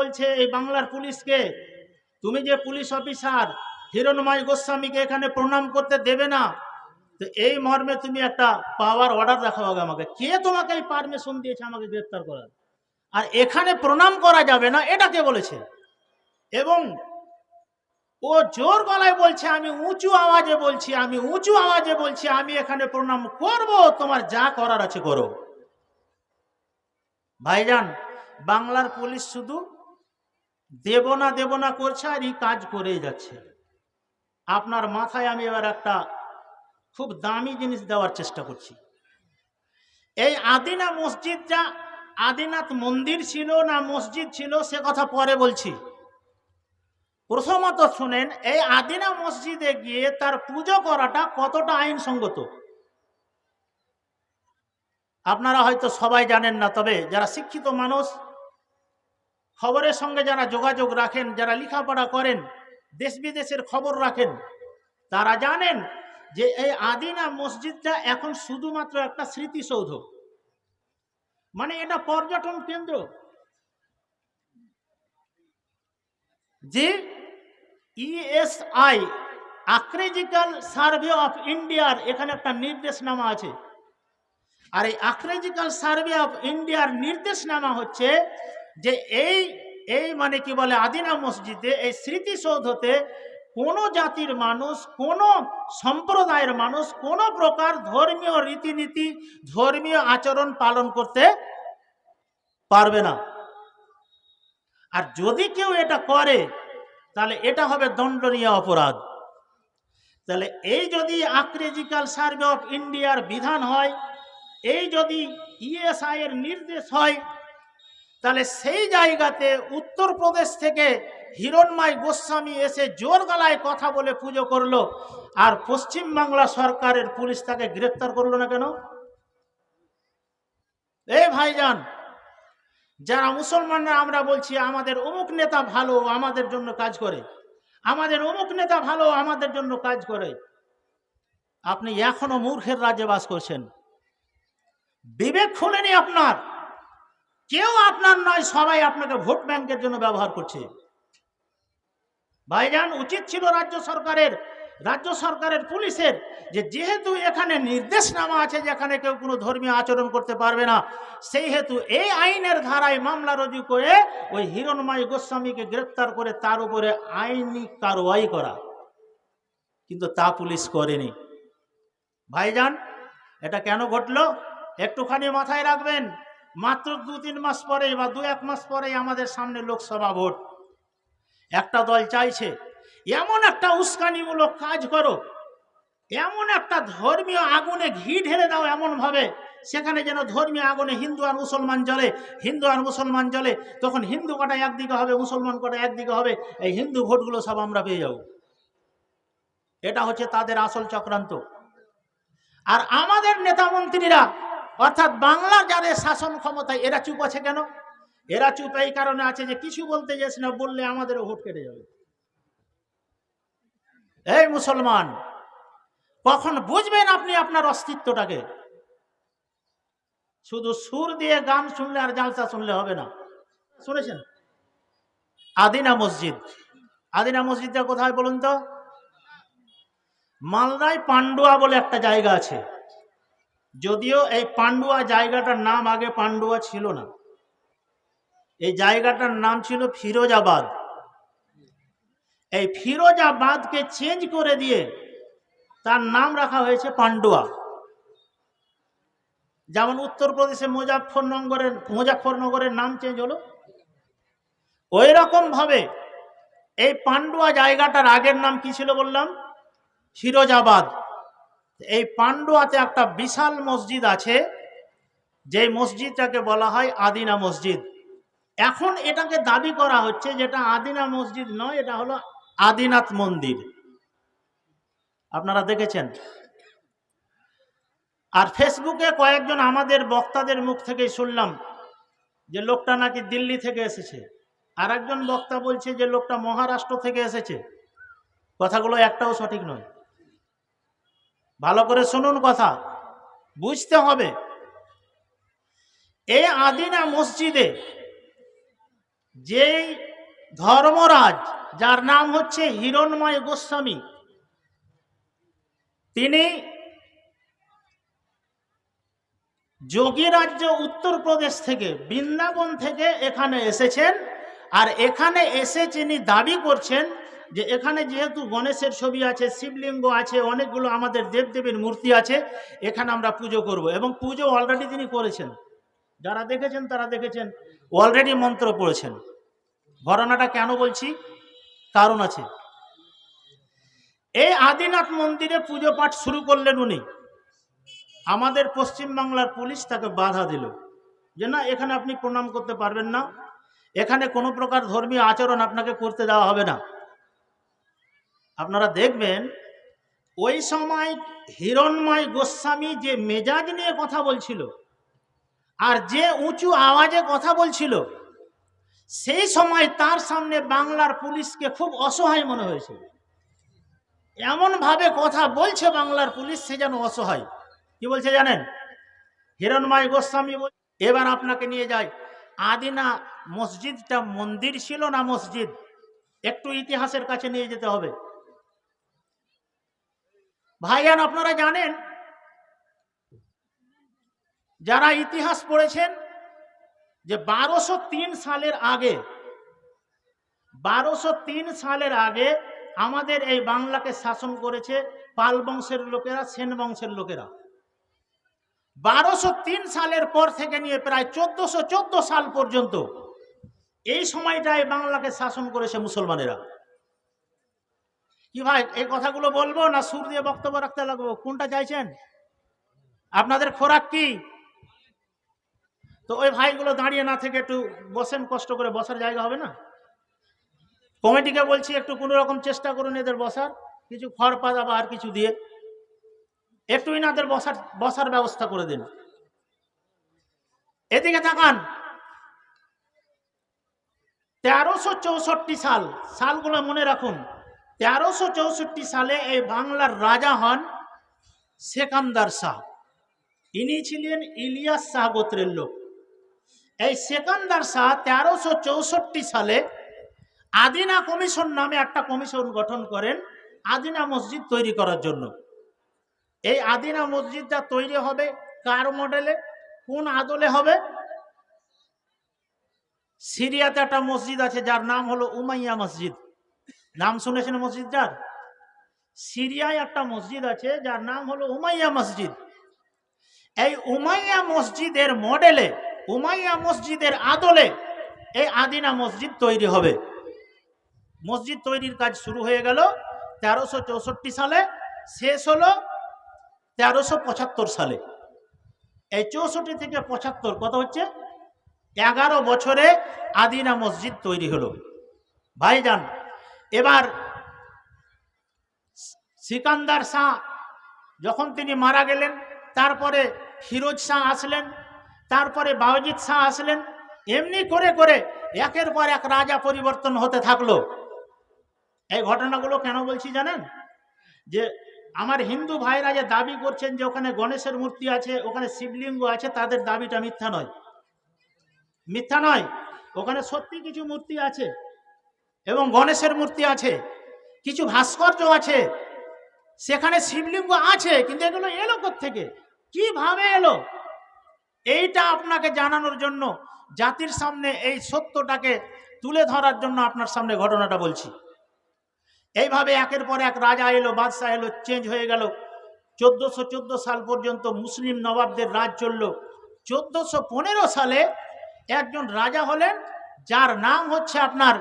বলছে এই বাংলার পুলিশকে, তুমি যে পুলিশ অফিসার, হিরণময় গোস্বামীকে এখানে প্রণাম করতে দেবে না, তো এই মর্মে তুমি একটা পাওয়ার অর্ডার দেখাও আগে আমাকে। কে তোমাকে এই পারমিশন দিয়েছে আমাকে গ্রেপ্তার করার? আর এখানে প্রণাম করা যাবে না, এটা কে বলেছে? এবং ও জোর গলায় বলছে, আমি উঁচু আওয়াজে বলছি, আমি উঁচু আওয়াজে বলছি, আমি এখানে প্রণাম করব, তোমার যা করার আছে করো। ভাইজান, বাংলার পুলিশ শুধু দেব না করছে আর এই কাজ করেই যাচ্ছে। আপনার মাথায় আমি এবার একটা খুব দামি জিনিস দেওয়ার চেষ্টা করছি। এই আদিনা মসজিদটা আদিনাথ মন্দির ছিল না মসজিদ ছিল, সে কথা পরে বলছি। প্রথমত শুনেন, এই আদিনা মসজিদে গিয়ে তার পুজো করাটা কতটা আইনসঙ্গত? আপনারা হয়তো সবাই জানেন না, তবে যারা শিক্ষিত মানুষ খবরের সঙ্গে যারা যোগাযোগ রাখেন, যারা লেখাপড়া করেন, দেশ বিদেশের খবর রাখেন, তারা জানেন যে এই আদিনা মসজিদটা এখন শুধুমাত্র একটা স্মৃতিসৌধ। মানে এটা পর্যটন কেন্দ্র। যে ইএসআই আক্রেজিক্যাল সার্ভে অফ ইন্ডিয়ার এখানে একটা নির্দেশনামা আছে। আর এই আক্রেজিক্যাল সার্ভে অফ ইন্ডিয়ার নির্দেশনামা হচ্ছে যে এই এই মানে কি বলে আদিনা মসজিদে এই স্মৃতিসৌধতে কোনো জাতির মানুষ, কোনো সম্প্রদায়ের মানুষ, কোনো প্রকার ধর্মীয় রীতিনীতি, ধর্মীয় আচরণ পালন করতে পারবে না। আর যদি কেউ এটা করে, তাহলে এটা হবে দণ্ডনীয় অপরাধ। তাহলে এই যদি আক্রেজিক্যাল সার্ভে অফ ইন্ডিয়ার বিধান হয়, এই যদি ইএসআই এর নির্দেশ হয় তাহলে সেই জায়গাতে উত্তরপ্রদেশ থেকে হিরণময় গোস্বামী এসে জোর গলায় কথা বলে পুজো করল, আর পশ্চিমবাংলা সরকারের পুলিশ তাকে গ্রেপ্তার করল না কেন? এই ভাইজান, যারা মুসলমানরা, আমরা বলছি আমাদের অমুক নেতা ভালো, আমাদের জন্য কাজ করে। আমাদের অমুক নেতা ভালো, আমাদের জন্য কাজ করে। আপনি এখনও মূর্খের রাজ্যে বাস করছেন। বিবেক খুলেনি আপনার। কেউ আপনার নয়, সবাই আপনাকে ভোট ব্যাংকের জন্য ব্যবহার করছে। ভাইজান, উচিত ছিল রাজ্য সরকারের রাজ্য সরকারের পুলিশের যে যেহেতু এখানে নির্দেশনামা আছে যেখানে কেউ কোনো ধর্মীয় আচরণ করতে পারবে না সেই হেতু এই আইনের ধারায় মামলা রুজু করে ওই হিরণময় গোস্বামীকে গ্রেপ্তার করে তার উপরে আইনি কারওয়াই করা। কিন্তু তা পুলিশ করেনি। ভাইজান, এটা কেন ঘটলো? একটুখানি মাথায় রাখবেন। মাত্র দু তিন মাস পরেই বা দু এক মাস পরেই আমাদের সামনে লোকসভা ভোট। একটা দল চাইছে, এমন একটা উস্কানিমূলক কাজ করো, এমন একটা ধর্মীয় আগুনে ঘি ঢেলে দাও এমনভাবে, সেখানে যেন ধর্মীয় আগুনে হিন্দু আর মুসলমান জ্বলে, হিন্দু আর মুসলমান জ্বলে, তখন হিন্দু কটা একদিকে হবে, মুসলমান কটা একদিকে হবে, এই হিন্দু ভোটগুলো সব আমরা পেয়ে যাব। এটা হচ্ছে তাদের আসল চক্রান্ত। আর আমাদের নেতা মন্ত্রীরা অর্থাৎ বাংলার যাদের শাসন ক্ষমতায়, এরা চুপ আছে কেন? এরা চুপ এই কারণে আছে যে কিছু বলতে যাস না, বললে আমাদেরও ভোট কেটে যাবে। এই মুসলমান, কখন বুঝবেন আপনি আপনার অস্তিত্বটাকে? শুধু সুর দিয়ে গান শুনলে আর জালসা শুনলে হবে না। শুনেছেন? আদিনা মসজিদ। আদিনা মসজিদটা কোথায় বলুন তো? মালদায় পান্ডুয়া বলে একটা জায়গা আছে। যদিও এই পান্ডুয়া জায়গাটার নাম আগে পান্ডুয়া ছিল না। এই জায়গাটার নাম ছিল ফিরোজাবাদ। এই ফিরোজাবাদকে চেঞ্জ করে দিয়ে তার নাম রাখা হয়েছে পান্ডুয়া। যেমন উত্তরপ্রদেশে মুজাফরনগরের মুজাফরনগরের নাম চেঞ্জ হলো। ওই রকম ভাবে এই পান্ডুয়া জায়গাটার আগের নাম কি ছিল বললাম? ফিরোজাবাদ। এই পান্ডুয়াতে একটা বিশাল মসজিদ আছে যে মসজিদটাকে বলা হয় আদিনা মসজিদ। এখন এটাকে দাবি করা হচ্ছে যেটা আদিনা মসজিদ নয়, এটা হলো আদিনাথ মন্দির। আপনারা দেখেছেন? আর ফেসবুকে কয়েকজন আমাদের বক্তাদের মুখ থেকেই শুনলাম যে লোকটা নাকি দিল্লি থেকে এসেছে। আর একজন বক্তা বলছে যে লোকটা মহারাষ্ট্র থেকে এসেছে। কথাগুলো একটাও সঠিক নয়। ভালো করে শুনুন কথা। বুঝতে হবে। এই আদিনা মসজিদে যেই ধর্মরাজ, যার নাম হচ্ছে হিরণময় গোস্বামী, তিনি যোগী রাজ্য উত্তরপ্রদেশ থেকে বৃন্দাবন থেকে এখানে এসেছেন। আর এখানে এসে তিনি দাবি করছেন যে এখানে যেহেতু গণেশের ছবি আছে, শিবলিঙ্গ আছে, অনেকগুলো আমাদের দেবদেবীর মূর্তি আছে, এখানে আমরা পুজো করব। এবং পুজো অলরেডি তিনি করেছেন। যারা দেখেছেন তারা দেখেছেন অলরেডি মন্ত্র পড়েছেন। ঘটনাটা কেন বলছি? কারণ আছে। এই আদিনাথ মন্দিরে পুজো পাঠ শুরু করলেন উনি। আমাদের পশ্চিমবাংলার পুলিশ তাকে বাধা দিল। যে না, এখানে আপনি প্রণাম করতে পারবেন না। এখানে কোনো প্রকার ধর্মীয় আচরণ আপনাকে করতে দেওয়া হবে না। আপনারা দেখবেন, ওই সময় হিরণময় গোস্বামী যে মেজাজ নিয়ে কথা বলছিল আর যে উঁচু আওয়াজে কথা বলছিল, সেই সময় তার সামনে বাংলার পুলিশকে খুব অসহায় মনে হয়েছে। এমনভাবে কথা বলছে বাংলার পুলিশ, সে যেন অসহায়। কি বলছে জানেন? হিরণময় গোস্বামী এবার আপনাকে নিয়ে যায় আদিনা মসজিদটা মন্দির ছিল না মসজিদ, একটু ইতিহাসের কাছে নিয়ে যেতে হবে। ভাইয়ান আপনারা জানেন? যারা ইতিহাস পড়েছেন, যে বারোশো সালের আগে, বারোশো সালের আগে আমাদের এই বাংলাকে শাসন করেছে পাল বংশের লোকেরা, সেন বংশের লোকেরা। বারোশো সালের পর থেকে নিয়ে প্রায় চোদ্দশো চোদ্দ সাল পর্যন্ত এই সময়টায় বাংলাকে শাসন করেছে মুসলমানেরা। কি ভাই, এই কথাগুলো বলব না সুর দিয়ে বক্তব্য রাখতে লাগবো? কোনটা চাইছেন? আপনাদের খোরাক কি? তো ওই ভাইগুলো দাঁড়িয়ে না থেকে একটু বসেন, কষ্ট করে বসার জায়গা হবে না? কমিটিকে বলছি, একটু কোনো রকম চেষ্টা করুন এদের বসার, কিছু খড় পাতা বা আর কিছু দিয়ে। একটু ইনাদের বসার বসার ব্যবস্থা করে দিন। এদিকে তাকান। তেরোশো চৌষট্টি সাল, সালগুলো মনে রাখুন। তেরোশো চৌষট্টি সালে এই বাংলার রাজা হন সেকান্দার শাহ। ইনি ছিলেন ইলিয়াস শাহ গোত্রের লোক। এই সেকান্দার শাহ তেরোশো চৌষট্টি সালে আদিনা কমিশন নামে একটা কমিশন গঠন করেন আদিনা মসজিদ তৈরি করার জন্য। এই আদিনা মসজিদটা তৈরি হবে কার মডেলে? কোন আদলে হবে? সিরিয়াতে একটা মসজিদ আছে যার নাম হলো উমাইয়া মসজিদ। নাম শুনেছেন মসজিদটার সিরিয়ায় একটা মসজিদ আছে, যার নাম হলো উমাইয়া মসজিদ। এই উমাইয়া মসজিদের মডেলে, উমাইয়া মসজিদের আদলে এই আদিনা মসজিদ তৈরি হবে। মসজিদ তৈরির কাজ শুরু হয়ে গেল তেরোশো চৌষট্টি সালে, শেষ হলো তেরোশো পঁচাত্তর সালে। এই চৌষট্টি থেকে পঁচাত্তর কত হচ্ছে? এগারো বছরে আদিনা মসজিদ তৈরি হলো। ভাইজান এবার সিকান্দার শাহ যখন তিনি মারা গেলেন, তারপরে ফিরোজ শাহ আসলেন, তারপরে বাউজিৎ শাহ আসলেন, এমনি করে করে একের পর এক রাজা পরিবর্তন হতে থাকল। এই ঘটনাগুলো কেন বলছি জানেন? যে আমার হিন্দু ভাইরা যে দাবি করছেন যে ওখানে গণেশের মূর্তি আছে, ওখানে শিবলিঙ্গ আছে, তাদের দাবিটা মিথ্যা নয়। মিথ্যা নয়। ওখানে সত্যি কিছু মূর্তি আছে। এবং গণেশের মূর্তি আছে, কিছু ভাস্কর্য আছে, সেখানে শিবলিঙ্গ আছে, কিন্তু এগুলো এলো থেকে কীভাবে এলো? এইটা আপনাকে জানানোর জন্য জাতির সামনে এই সত্যটাকে তুলে ধরার জন্য আপনার সামনে ঘটনাটা বলছি। এইভাবে একের পর এক রাজা এলো, বাদশাহ এলো চেঞ্জ হয়ে গেল। চোদ্দশো চোদ্দ সাল পর্যন্ত মুসলিম নবাবদের রাজ চলল। চোদ্দশো সালে একজন রাজা হলেন, যার নাম হচ্ছে আপনার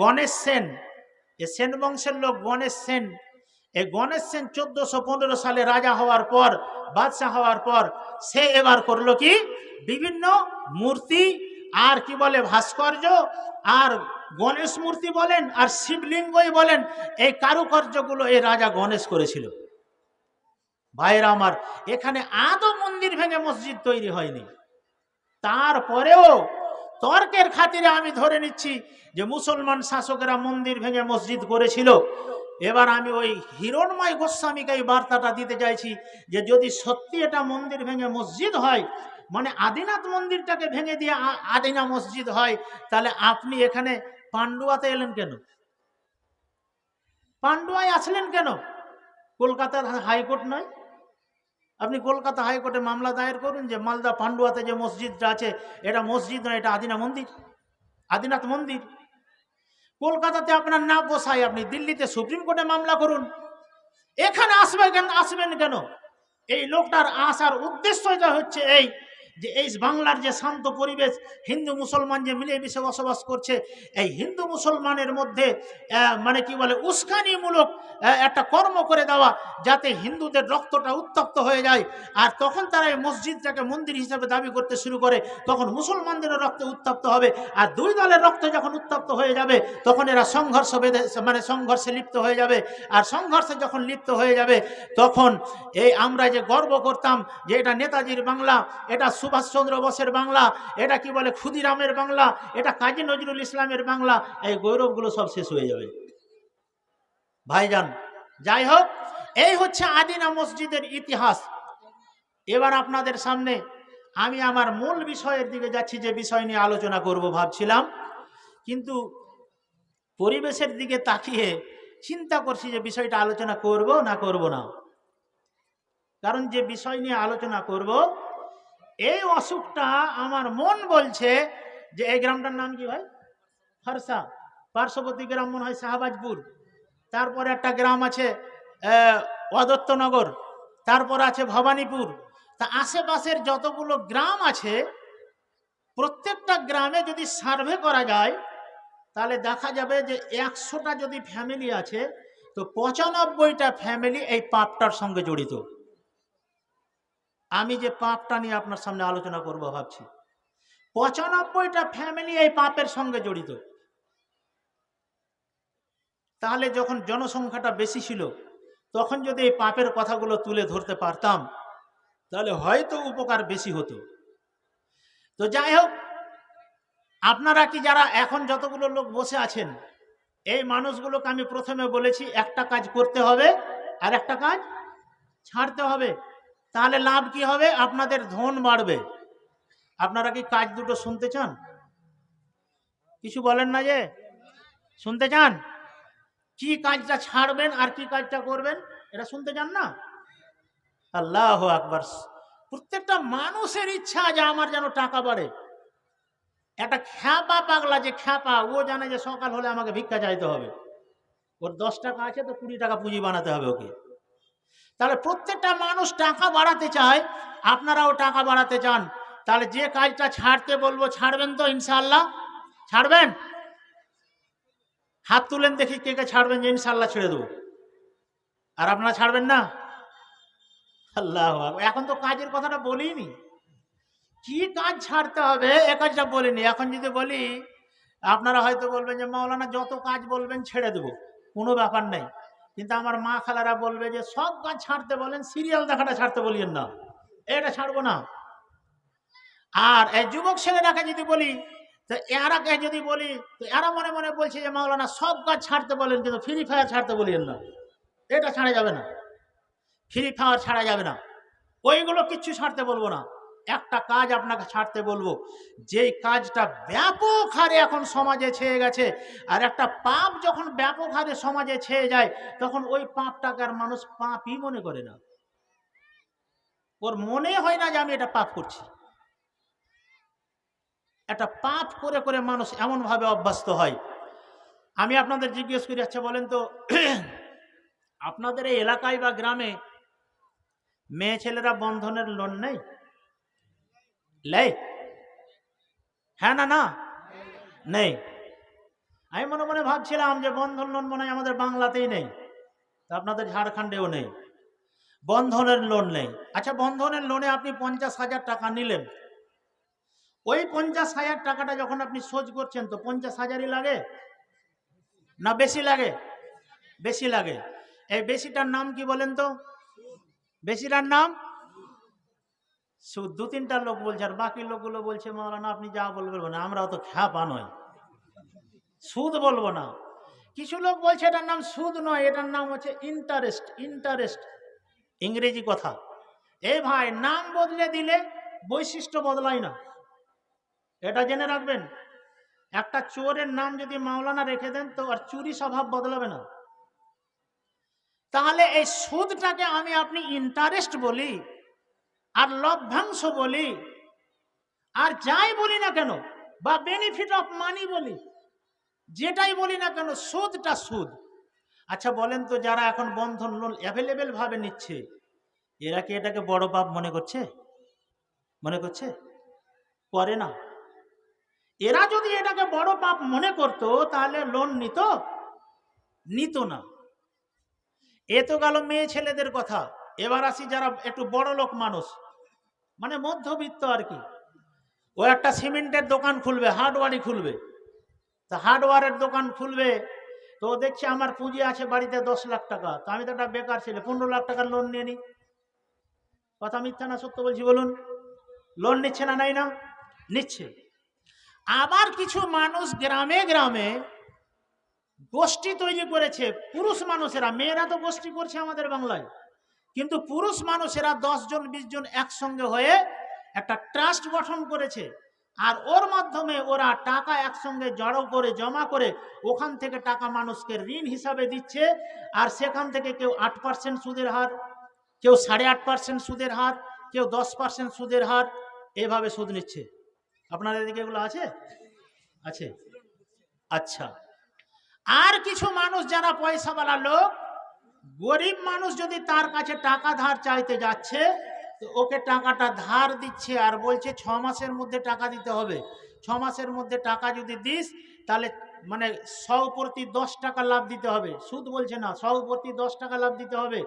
গণেশ সেন, এ সেন বংশের লোক গণেশ সেন। এই গণেশ সেন চোদ্দশো পনেরো সালে রাজা হওয়ার পর, বাদশাহ হওয়ার পর, সে এবার করল কি? বিভিন্ন মূর্তি আর কি বলে ভাস্কর্য আর গণেশ মূর্তি বলেন আর শিবলিঙ্গই বলেন, এই কারুকার্যগুলো এই রাজা গণেশ করেছিল। ভাইরা আমার, এখানে আদৌ মন্দির ভেঙে মসজিদ তৈরি হয়নি। তারপরেও তর্কের খাতিরে আমি ধরে নিচ্ছি যে মুসলমান শাসকেরা মন্দির ভেঙে মসজিদ করেছিল এবার আমি ওই হিরণময় গোস্বামীকে এই বার্তাটা দিতে চাইছি যে যদি সত্যি এটা মন্দির ভেঙে মসজিদ হয় মানে আদিনাথ মন্দিরটাকে ভেঙে দিয়ে আদিনা মসজিদ হয়, তাহলে আপনি এখানে পান্ডুয়াতে এলেন কেন? পান্ডুয়ায় আসলেন কেন? কলকাতার হাইকোর্ট নয়? আপনি কলকাতা হাইকোর্টে মামলা দায়ের করুন যে মালদা পান্ডুয়াতে যে মসজিদটা আছে, এটা মসজিদ নয়, এটা আদিনা মন্দির। আদিনাথ মন্দির। কলকাতাতে আপনার না বসায় আপনি, দিল্লিতে সুপ্রিম কোর্টে মামলা করুন। এখানে আসবে কেন, আসবেন কেন? এই লোকটার আসার উদ্দেশ্যটা হচ্ছে এই যে এই বাংলার যে শান্ত পরিবেশ, হিন্দু মুসলমান যে মিলেমিশে বসবাস করছে, এই হিন্দু মুসলমানের মধ্যে মানে কি বলে, উস্কানিমূলক একটা কর্ম করে দেওয়া, যাতে হিন্দুদের রক্তটা উত্তপ্ত হয়ে যায়। আর তখন তারা এই মসজিদটাকে মন্দির হিসাবে দাবি করতে শুরু করে, তখন মুসলমানদেরও রক্ত উত্তপ্ত হবে। আর দুই দলের রক্ত যখন উত্তপ্ত হয়ে যাবে, তখন এরা সংঘর্ষ বেঁধে মানে সংঘর্ষে লিপ্ত হয়ে যাবে। আর সংঘর্ষে যখন লিপ্ত হয়ে যাবে, তখন এই আমরা যে গর্ব করতাম যে এটা নেতাজির বাংলা, এটা সুভাষচন্দ্র বোসের বাংলা, এটা কি বলে ক্ষুদিরামের বাংলা, এটা কাজী নজরুল ইসলামের বাংলা, এই গৌরবগুলো সব শেষ হয়ে যাবে। ভাইজান, যাই হোক, এই হচ্ছে আদিনা মসজিদের ইতিহাস। এবার আপনাদের সামনে আমি আমার মূল বিষয়ের দিকে যাচ্ছি, যে বিষয় নিয়ে আলোচনা করব ভাবছিলাম। কিন্তু পরিবেশের দিকে তাকিয়ে চিন্তা করছি যে বিষয়টা আলোচনা করব না করব না। কারণ যে বিষয় নিয়ে আলোচনা করব এই অসুখটা আমার মন বলছে যে এই গ্রামটার নাম কি ভাই? ফারসা। পার্শ্ববর্তী গ্রাম মনে হয় শাহবাজপুর। তারপরে একটা গ্রাম আছে অদত্তনগর। তারপর আছে ভবানীপুর। তা আশেপাশের যতগুলো গ্রাম আছে, প্রত্যেকটা গ্রামে যদি সার্ভে করা যায়, তাহলে দেখা যাবে যে একশোটা যদি ফ্যামিলি আছে, তো পঁচানব্বইটা ফ্যামিলি এই পাপটার সঙ্গে জড়িত। আমি যে পাপটা নিয়ে আপনার সামনে আলোচনা করব ভাবছি। পঁচানব্বইটা ফ্যামিলি এই পাপের সঙ্গে জড়িত। তাহলে যখন জনসংখ্যাটা বেশি ছিল, তখন যদি এই পাপের কথাগুলো তুলে ধরতে পারতাম, তাহলে হয়তো উপকার বেশি হতো। তো যাই হোক, আপনারা কি যারা এখন যতগুলো লোক বসে আছেন, এই মানুষগুলোকে আমি প্রথমে বলেছি, একটা কাজ করতে হবে আর একটা কাজ ছাড়তে হবে। তাহলে লাভ কি হবে? আপনাদের ধন বাড়বে। আপনারা কি কাজ দুটো শুনতে চান? কিছু বলেন না যে? শুনতে চান? কি কাজটা ছাড়বেন আর কি কাজটা করবেন? এটা শুনতে চান না? আল্লাহ আকবর। প্রত্যেকটা মানুষের ইচ্ছা যে আমার যেন টাকা বাড়ে। একটা খ্যাপা পাগলা যে খ্যাপা, ও জানে যে সকাল হলে আমাকে ভিক্ষা চাইতে হবে। ওর দশ টাকা আছে তো কুড়ি টাকা পুঁজি বানাতে হবে ওকে। তাহলে প্রত্যেকটা মানুষ টাকা বাড়াতে চায়, আপনারাও টাকা বাড়াতে চান। তাহলে যে কাজটা ছাড়তে বলব, ছাড়বেন তো ইনশাল্লাহ ছাড়বেন? হাত তুলেন দেখি কে কে ছাড়বেন যে ইনশাল্লাহ ছেড়ে দেবো। আর আপনারা ছাড়বেন না? আল্লাহ এখন তো কাজের কথাটা বলিনি। কি কাজ ছাড়তে হবে? এ কাজটা বলিনি। এখন যদি বলি, আপনারা হয়তো বলবেন যে, মাওলানা, যত কাজ বলবেন ছেড়ে দেবো, কোনো ব্যাপার নেই। কিন্তু আমার মা খালারা বলবে যে, সব কাজ ছাড়তে বলেন সিরিয়াল দেখাটা ছাড়তে বলিয়েন না। এটা ছাড়বো না। আর এই যুবক ছেলেরাকে যদি বলি, তো এরাকে যদি বলি, তো এরা মনে মনে বলছে যে, মাওলানা, সব কাজ ছাড়তে বলেন, কিন্তু ফ্রি ফায়ার ছাড়তে বলিয়েন না। এটা ছাড়া যাবে না। ফ্রি ফায়ার ছাড়া যাবে না। ওইগুলো কিচ্ছু ছাড়তে বলব না। একটা কাজ আপনাকে ছাড়তে বলব। যেই কাজটা ব্যাপক হারে এখন সমাজে ছেয়ে গেছে, আর একটা পাপ যখন ব্যাপক হারে সমাজে ছেয়ে যায়, তখন ওই পাপটাকে আর মানুষ পাপই মনে করে না। ওর মনে হয় না যে আমি এটা পাপ করছি। একটা পাপ করে করে মানুষ এমনভাবে অভ্যস্ত হয়। আমি আপনাদের জিজ্ঞেস করি আচ্ছা বলেন তো, আপনাদের এই এলাকায় বা গ্রামে মেয়ে ছেলেরা বন্ধনের লোন নেই লেই হ্যাঁ না না নেই আমি মনে মনে ভাবছিলাম যে বন্ধন লোন মনে আমাদের বাংলাতেই নেই আপনাদের ঝাড়খণ্ডেও নেই। বন্ধনের লোন নেই। আচ্ছা বন্ধনের লোনে আপনি পঞ্চাশ হাজার টাকা নিলেন। ওই পঞ্চাশ হাজার টাকাটা যখন আপনি শোধ করছেন, তো পঞ্চাশ হাজারই লাগে? না বেশি লাগে? বেশি লাগে। এই বেশিটার নাম কি বলেন তো? বেশিটার নাম? দু তিনটা লোক বলছে আর বাকি লোকগুলো বলছে মাওলানা আপনি যা বলবেন বলুন, আমরা অত খ্যাপা নয় সুদ বলব না। কিছু লোক বলছে এটার নাম সুদ নয় এটার নাম হচ্ছে ইন্টারেস্ট ইন্টারেস্ট ইংরেজি কথা। এ ভাই নাম বদলে দিলে বৈশিষ্ট্য বদলায় না। এটা জেনে রাখবেন একটা চোরের নাম যদি মাওলানা রেখে দেন তো আর চুরি স্বভাব বদলাবে না। তাহলে এই সুদটাকে আমি আপনি ইন্টারেস্ট বলি? আর লভ্যাংশ বলি, আর যাই বলি না কেন, বা বেনিফিট অফ মানি বলি, যেটাই বলি না কেন, সুদটা সুদ। আচ্ছা বলেন তো যারা এখন বন্ধন লোন অ্যাভেলেবেল ভাবে নিচ্ছে, এরা কি এটাকে বড় পাপ মনে করছে? মনে করছে? করে না। এরা যদি এটাকে বড় পাপ মনে করতো, তাহলে লোন নিত? নিত না। এ তো গেল মেয়ে ছেলেদের কথা। এবার আসি যারা একটু বড় লোক মানুষ। মানে মধ্যবিত্ত আর কি। ও একটা সিমেন্টের দোকান খুলবে হার্ডওয়ারই খুলবে। তা হার্ডওয়ারের দোকান খুলবে, তো দেখছে আমার পুঁজি আছে বাড়িতে দশ লাখ টাকা। তো আমি তো একটা বেকার ছেলে, পনেরো লাখ টাকার লোন নিয়ে নি। কথা মিথ্যা না সত্য বলছি বলুন? লোন নিচ্ছে না নাই না? নিচ্ছে। আবার কিছু মানুষ গ্রামে গ্রামে গোষ্ঠী তৈরি করেছে, পুরুষ মানুষেরা, মেয়েরা তো গোষ্ঠী করছে আমাদের বাংলায়। কিন্তু পুরুষ মানুষেরা দশ জন, বিশ জন একসঙ্গে হয়ে একটা ট্রাস্ট গঠন করেছে। আর ওর মাধ্যমে ওরা টাকা একসঙ্গে জড়ো করে, জমা করে ওখান থেকে টাকা মানুষকে ঋণ হিসাবে দিচ্ছে। আর সেখান থেকে কেউ আট পার্সেন্ট সুদের হার, কেউ সাড়ে আট পার্সেন্ট সুদের হার, কেউ দশ পার্সেন্ট সুদের হার এভাবে সুদ নিচ্ছে। আপনাদের এদিকে এগুলো আছে? আছে। আচ্ছা। আর কিছু মানুষ যারা পয়সাওয়ালা লোক গরিব মানুষ যদি তার কাছে টাকা ধার চাইতে যাচ্ছে, তো ওকে টাকাটা ধার দিচ্ছে আর বলছে, ছ মাসের মধ্যে টাকা দিতে হবে। ছ মাসের মধ্যে টাকা যদি দিস, তাহলে মানে সৌ প্রতি দশ টাকা লাভ দিতে হবে। সুদ বলছে না সৌ প্রতি দশ টাকা লাভ দিতে হবে।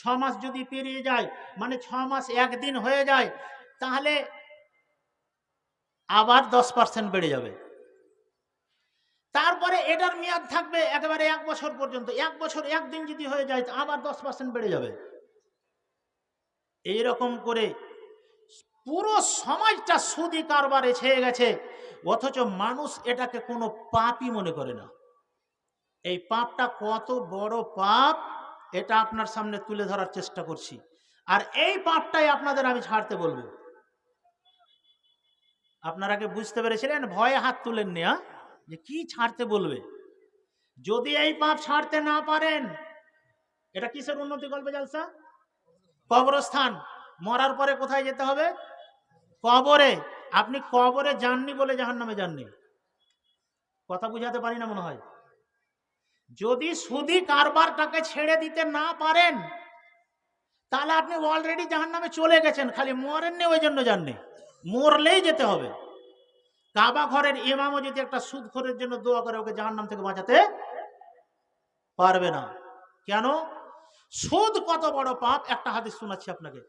ছ মাস যদি পেরিয়ে যায় মানে ছ মাস একদিন হয়ে যায়, তাহলে আবার দশ পার্সেন্ট বেড়ে যাবে। তারপরে এটার মেয়াদ থাকবে একেবারে এক বছর পর্যন্ত। এক বছর একদিন যদি হয়ে যায় আবার দশ পার্সেন্ট বেড়ে যাবে। এই রকম করে পুরো সমাজটা সুদি কারবারে ছেয়ে গেছে, অথচ মানুষ এটাকে কোনো পাপই মনে করে না। এই পাপটা কত বড় পাপ, এটা আপনার সামনে তুলে ধরার চেষ্টা করছি। আর এই পাপটাই আপনাদের আমি ছাড়তে বলব। আপনারা কি বুঝতে পেরেছিলেন? ভয়ে হাত তুলেন নি হ্যাঁ? যে কি ছাড়তে বলবে? যদি এই পাপ ছাড়তে না পারেন, এটা কিসের উন্নতি গল্পে জালসা? কবরস্থান। মরার পরে কোথায় যেতে হবে? কবরে। আপনি কবরে যাননি বলে জাহান নামে যাননি। কথা বুঝাতে পারি না মনে হয়। যদি সুদি কারবারটাকে ছেড়ে দিতে না পারেন, তাহলে আপনি অলরেডি জাহান নামে চলে গেছেন, খালি মরেননি ওই জন্য যাননি। মরলেই যেতে হবে। কাবা ঘরের ইমামও যদি একটা সুদখোরের জন্য দোয়া করে, ওকে জাহান নাম থেকে বাঁচাতে পারবে না। কেন? সুদ কত বড় পাপ, একটা হাদিস শোনাচ্ছি আপনাকে।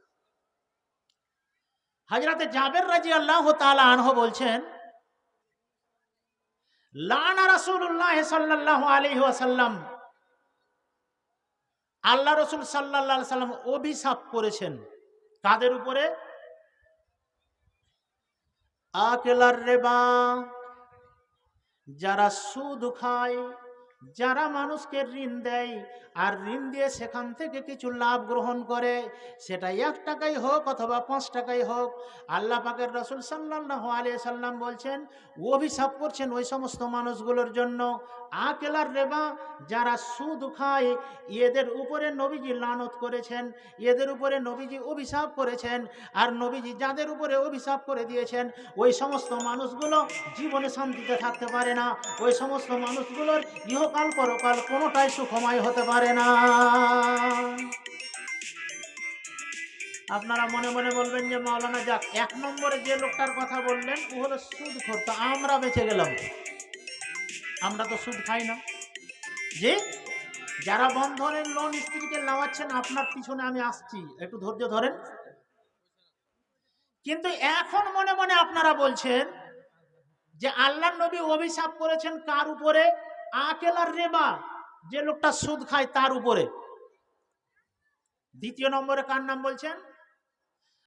হাজরাতে জাবের রাজি আল্লাহ তাআলা আনহ বলছেন, লানা রাসূলুল্লাহ সাল্লাল্লাহু আলাইহি ওয়াসাল্লাম। আল্লাহ রসুল সাল্লাল্লাহু সাল্লাম অভিশাপ করেছেন। কাদের উপরে? আকেলার রেবা যারা সুদ খায় যারা মানুষকে ঋণ দেয় আর ঋণ দিয়ে সেখান থেকে কিছু লাভ গ্রহণ করে সেটা এক টাকাই হোক অথবা পাঁচ টাকাই হোক, আল্লাহ পাকের রসুল সাল্লাহ আলিয়া সাল্লাম বলছেন, অভিশাপ করছেন ওই সমস্ত মানুষগুলোর জন্য। আকেলার রেবা যারা সুদ খায়, এদের উপরে নবীজি লানত করেছেন, এদের উপরে নবীজি অভিশাপ করেছেন, আর নবীজি যাদের উপরে অভিশাপ করে দিয়েছেন, ওই সমস্ত মানুষগুলো জীবনে শান্তিতে থাকতে পারে না। ওই সমস্ত মানুষগুলোর ইহকাল পরকাল কোনোটাই সুখময় হতে পারে না। আপনারা মনে মনে বলবেন যে, মাওলানা, যাক, এক নম্বরে যে লোকটার কথা বললেন, ও হলো সুদ খোর আমরা বেঁচে গেলাম। আমরা তো সুদ খাই না। যে, যারা বন্ধনের লোন স্ত্রীকে লাগাচ্ছেন আপনার পিছনে আমি আসছি। একটু ধৈর্য ধরেন। কিন্তু এখন মনে মনে আপনারা বলছেন যে আল্লাহ নবী অভিশাপ করেছেন কার উপরে? আকেলার রেবা যে লোকটা সুদ খায় তার উপরে। দ্বিতীয় নম্বরে কার নাম বলছেন?